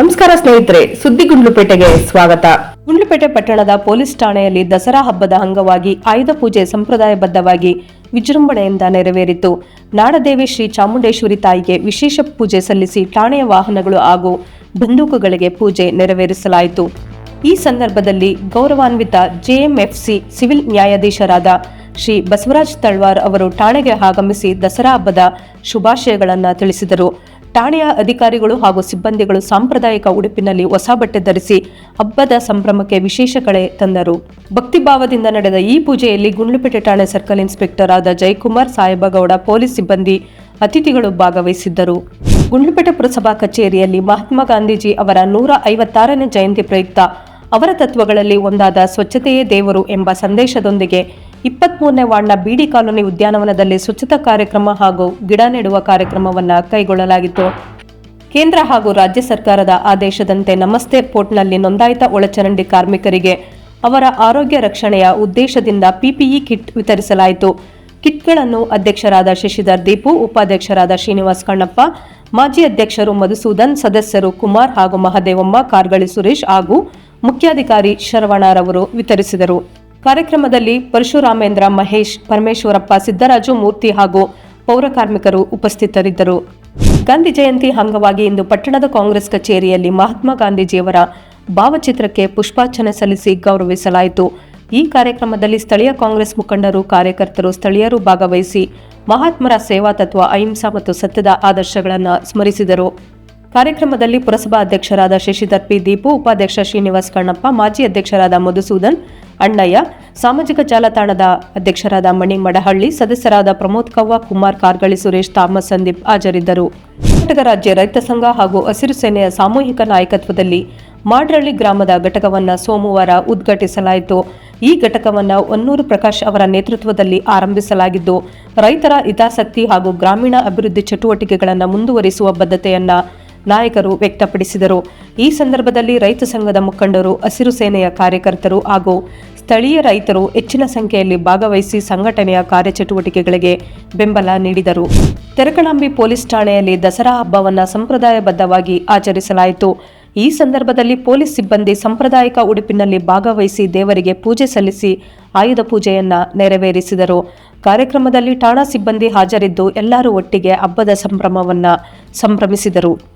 ನಮಸ್ಕಾರ ಸ್ನೇಹಿತರೆ, ಸುದ್ದಿ ಗುಂಡ್ಲುಪೇಟೆಗೆ ಸ್ವಾಗತ. ಗುಂಡ್ಲುಪೇಟೆ ಪಟ್ಟಣದ ಪೊಲೀಸ್ ಠಾಣೆಯಲ್ಲಿ ದಸರಾ ಹಬ್ಬದ ಅಂಗವಾಗಿ ಆಯುಧ ಪೂಜೆ ಸಂಪ್ರದಾಯಬದ್ಧವಾಗಿ ವಿಜೃಂಭಣೆಯಿಂದ ನೆರವೇರಿತು. ನಾಡದೇವಿ ಶ್ರೀ ಚಾಮುಂಡೇಶ್ವರಿ ತಾಯಿಗೆ ವಿಶೇಷ ಪೂಜೆ ಸಲ್ಲಿಸಿ ಠಾಣೆಯ ವಾಹನಗಳು ಹಾಗೂ ಬಂದೂಕುಗಳಿಗೆ ಪೂಜೆ ನೆರವೇರಿಸಲಾಯಿತು. ಈ ಸಂದರ್ಭದಲ್ಲಿ ಗೌರವಾನ್ವಿತ ಜೆಎಂಎಫ್ಸಿ ಸಿವಿಲ್ ನ್ಯಾಯಾಧೀಶರಾದ ಶ್ರೀ ಬಸವರಾಜ್ ತಳ್ವಾರ್ ಅವರು ಠಾಣೆಗೆ ಆಗಮಿಸಿ ದಸರಾ ಹಬ್ಬದ ಶುಭಾಶಯಗಳನ್ನು ತಿಳಿಸಿದರು. ಠಾಣೆಯ ಅಧಿಕಾರಿಗಳು ಹಾಗೂ ಸಿಬ್ಬಂದಿಗಳು ಸಾಂಪ್ರದಾಯಿಕ ಉಡುಪಿನಲ್ಲಿ ಹೊಸ ಬಟ್ಟೆ ಧರಿಸಿ ಹಬ್ಬದ ಸಂಭ್ರಮಕ್ಕೆ ವಿಶೇಷ ಕಳೆ ತಂದರು. ಭಕ್ತಿಭಾವದಿಂದ ನಡೆದ ಈ ಪೂಜೆಯಲ್ಲಿ ಗುಂಡ್ಲುಪೇಟೆ ಠಾಣೆ ಸರ್ಕಲ್ ಇನ್ಸ್ಪೆಕ್ಟರ್ ಆದ ಜಯಕುಮಾರ್ ಸಾಹೇಬಗೌಡ, ಪೊಲೀಸ್ ಸಿಬ್ಬಂದಿ ಅತಿಥಿಗಳು ಭಾಗವಹಿಸಿದ್ದರು. ಗುಂಡ್ಲುಪೇಟೆ ಪುರಸಭಾ ಕಚೇರಿಯಲ್ಲಿ ಮಹಾತ್ಮ ಗಾಂಧೀಜಿ ಅವರ ನೂರ ಐವತ್ತಾರನೇ ಜಯಂತಿ ಪ್ರಯುಕ್ತ ಅವರ ತತ್ವಗಳಲ್ಲಿ ಒಂದಾದ ಸ್ವಚ್ಛತೆಯೇ ದೇವರು ಎಂಬ ಸಂದೇಶದೊಂದಿಗೆ ಇಪ್ಪತ್ಮೂರನೇ ವಾರ್ಡ್ನ ಬಿಡಿ ಕಾಲೋನಿ ಉದ್ಯಾನವನದಲ್ಲಿ ಸ್ವಚ್ಛತಾ ಕಾರ್ಯಕ್ರಮ ಹಾಗೂ ಗಿಡ ನೆಡುವ ಕಾರ್ಯಕ್ರಮವನ್ನು ಕೈಗೊಳ್ಳಲಾಗಿತ್ತು. ಕೇಂದ್ರ ಹಾಗೂ ರಾಜ್ಯ ಸರ್ಕಾರದ ಆದೇಶದಂತೆ ನಮಸ್ತೆ ಪೋರ್ಟ್ನಲ್ಲಿ ನೋಂದಾಯಿತ ಒಳಚರಂಡಿ ಕಾರ್ಮಿಕರಿಗೆ ಅವರ ಆರೋಗ್ಯ ರಕ್ಷಣೆಯ ಉದ್ದೇಶದಿಂದ ಪಿಪಿಇ ಕಿಟ್ ವಿತರಿಸಲಾಯಿತು. ಕಿಟ್ಗಳನ್ನು ಅಧ್ಯಕ್ಷರಾದ ಶಶಿಧರ್ ದೀಪು, ಉಪಾಧ್ಯಕ್ಷರಾದ ಶ್ರೀನಿವಾಸ್ ಕಣ್ಣಪ್ಪ, ಮಾಜಿ ಅಧ್ಯಕ್ಷರು ಮಧುಸೂದನ್, ಸದಸ್ಯರು ಕುಮಾರ್ ಹಾಗೂ ಮಹದೇವಮ್ಮ, ಕಾರ್ಗಳಿ ಸುರೇಶ್ ಹಾಗೂ ಮುಖ್ಯಾಧಿಕಾರಿ ಶರವಣರವರು ವಿತರಿಸಿದರು. ಕಾರ್ಯಕ್ರಮದಲ್ಲಿ ಪರಶುರಾಮೇಂದ್ರ ಮಹೇಶ್, ಪರಮೇಶ್ವರಪ್ಪ ಸಿದ್ದರಾಜು ಮೂರ್ತಿ ಹಾಗೂ ಪೌರ ಕಾರ್ಮಿಕರು ಉಪಸ್ಥಿತರಿದ್ದರು. ಗಾಂಧಿ ಜಯಂತಿ ಅಂಗವಾಗಿ ಇಂದು ಪಟ್ಟಣದ ಕಾಂಗ್ರೆಸ್ ಕಚೇರಿಯಲ್ಲಿ ಮಹಾತ್ಮ ಗಾಂಧೀಜಿಯವರ ಭಾವಚಿತ್ರಕ್ಕೆ ಪುಷ್ಪಾರ್ಚನೆ ಸಲ್ಲಿಸಿ ಗೌರವಿಸಲಾಯಿತು. ಈ ಕಾರ್ಯಕ್ರಮದಲ್ಲಿ ಸ್ಥಳೀಯ ಕಾಂಗ್ರೆಸ್ ಮುಖಂಡರು, ಕಾರ್ಯಕರ್ತರು, ಸ್ಥಳೀಯರು ಭಾಗವಹಿಸಿ ಮಹಾತ್ಮರ ಸೇವಾ ತತ್ವ, ಅಹಿಂಸಾ ಮತ್ತು ಸತ್ಯದ ಆದರ್ಶಗಳನ್ನು ಸ್ಮರಿಸಿದರು. ಕಾರ್ಯಕ್ರಮದಲ್ಲಿ ಪುರಸಭಾ ಅಧ್ಯಕ್ಷರಾದ ಶಶಿಧರ್ ಪಿ ದೀಪು, ಉಪಾಧ್ಯಕ್ಷ ಶ್ರೀನಿವಾಸ್ ಕಣ್ಣಪ್ಪ, ಮಾಜಿ ಅಧ್ಯಕ್ಷರಾದ ಮಧುಸೂದನ್ ಅಣ್ಣಯ್ಯ, ಸಾಮಾಜಿಕ ಜಾಲತಾಣದ ಅಧ್ಯಕ್ಷರಾದ ಮಣಿ ಮಡಹಳ್ಳಿ ಸದಸ್ಯರಾದ ಪ್ರಮೋದ್ ಕವ್ವ, ಕುಮಾರ್ ಕಾರ್ಗಳಿ, ಸುರೇಶ್ ತಾಮಸ್ ಸಂದೀಪ್ ಹಾಜರಿದ್ದರು. ಕರ್ನಾಟಕ ರಾಜ್ಯ ರೈತ ಸಂಘ ಹಾಗೂ ಹಸಿರು ಸೇನೆಯ ಸಾಮೂಹಿಕ ನಾಯಕತ್ವದಲ್ಲಿ ಮಾಡ್ರಳ್ಳಿ ಗ್ರಾಮದ ಘಟಕವನ್ನು ಸೋಮವಾರ ಉದ್ಘಾಟಿಸಲಾಯಿತು. ಈ ಘಟಕವನ್ನು ಒನ್ನೂರು ಪ್ರಕಾಶ್ ಅವರ ನೇತೃತ್ವದಲ್ಲಿ ಆರಂಭಿಸಲಾಗಿದ್ದು, ರೈತರ ಹಿತಾಸಕ್ತಿ ಹಾಗೂ ಗ್ರಾಮೀಣ ಅಭಿವೃದ್ಧಿ ಚಟುವಟಿಕೆಗಳನ್ನು ಮುಂದುವರಿಸುವ ಬದ್ಧತೆಯನ್ನ ನಾಯಕರು ವ್ಯಕ್ತಪಡಿಸಿದರು. ಈ ಸಂದರ್ಭದಲ್ಲಿ ರೈತ ಸಂಘದ ಮುಖಂಡರು, ಹಸಿರು ಸೇನೆಯ ಕಾರ್ಯಕರ್ತರು ಹಾಗೂ ಸ್ಥಳೀಯ ರೈತರು ಹೆಚ್ಚಿನ ಸಂಖ್ಯೆಯಲ್ಲಿ ಭಾಗವಹಿಸಿ ಸಂಘಟನೆಯ ಕಾರ್ಯಚಟುವಟಿಕೆಗಳಿಗೆ ಬೆಂಬಲ ನೀಡಿದರು. ತೆರಕಣಾಂಬಿ ಪೊಲೀಸ್ ಠಾಣೆಯಲ್ಲಿ ದಸರಾ ಹಬ್ಬವನ್ನು ಸಂಪ್ರದಾಯಬದ್ಧವಾಗಿ ಆಚರಿಸಲಾಯಿತು. ಈ ಸಂದರ್ಭದಲ್ಲಿ ಪೊಲೀಸ್ ಸಿಬ್ಬಂದಿ ಸಾಂಪ್ರದಾಯಿಕ ಉಡುಪಿನಲ್ಲಿ ಭಾಗವಹಿಸಿ ದೇವರಿಗೆ ಪೂಜೆ ಸಲ್ಲಿಸಿ ಆಯುಧ ಪೂಜೆಯನ್ನ ನೆರವೇರಿಸಿದರು. ಕಾರ್ಯಕ್ರಮದಲ್ಲಿ ಠಾಣಾ ಸಿಬ್ಬಂದಿ ಹಾಜರಿದ್ದು ಎಲ್ಲರೂ ಒಟ್ಟಿಗೆ ಹಬ್ಬದ ಸಂಭ್ರಮವನ್ನ ಸಂಭ್ರಮಿಸಿದರು.